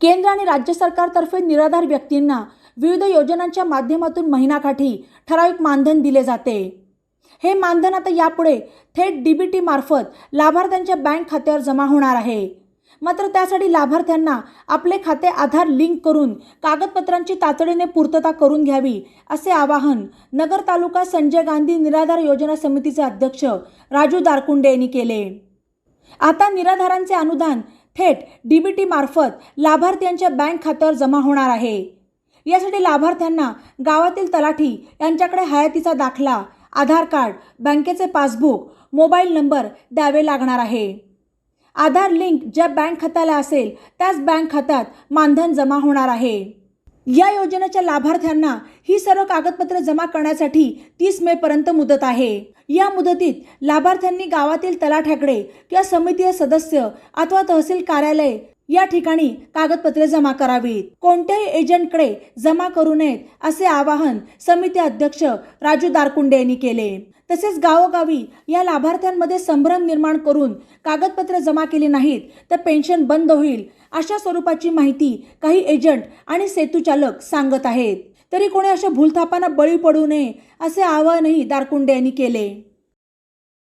केंद्र आणि राज्य सरकारतर्फे निराधार व्यक्तींना विविध योजनांच्या माध्यमातून महिनाकाठी ठराविक मानधन दिले जाते. हे मानधन आता यापुढे थेट डी बी टी मार्फत लाभार्थ्यांच्या बँक खात्यावर जमा होणार आहे. मात्र त्यासाठी लाभार्थ्यांना आपले खाते आधार लिंक करून कागदपत्रांची तातडीने पूर्तता करून घ्यावी असे आवाहन नगर तालुका संजय गांधी निराधार योजना समितीचे अध्यक्ष राजू दारकुंडे यांनी केले. आता निराधारांचे अनुदान थेट डीबीटी मार्फत लाभार्थ्यांच्या बँक खात्यावर जमा होणार आहे. यासाठी लाभार्थ्यांना गावातील तलाठी यांच्याकडे हयातीचा दाखला आधार कार्ड बँकेचे पासबुक मोबाईल नंबर द्यावे लागणार आहे. आधार लिंक ज्या बँक खात्याला असेल त्याच बँक खात्यात मानधन जमा होणार आहे. या योजनेच्या लाभार्थ्यांना ही सर्व कागदपत्रे जमा करण्यासाठी तीस मे पर्यंत मुदत आहे. या मुदतीत लाभार्थ्यांनी गावातील तलाठ्याकडे किंवा समितीय सदस्य अथवा तहसील कार्यालय या ठिकाणी कागदपत्रे जमा करावीत. कोणत्याही एजंटकडे जमा करू नयेत असे आवाहन समिती अध्यक्ष राजू दारकुंडे यांनी केले. तसेच गावोगावी या लाभार्थ्यांमध्ये संभ्रम निर्माण करून कागदपत्रे जमा केली नाहीत तर पेन्शन बंद होईल अशा स्वरूपाची माहिती काही एजंट आणि सेतूचालक सांगत आहेत. तरी कोणी अशा भूलथापांना बळी पडू नये असे आवाहनही दारकुंडे यांनी केले.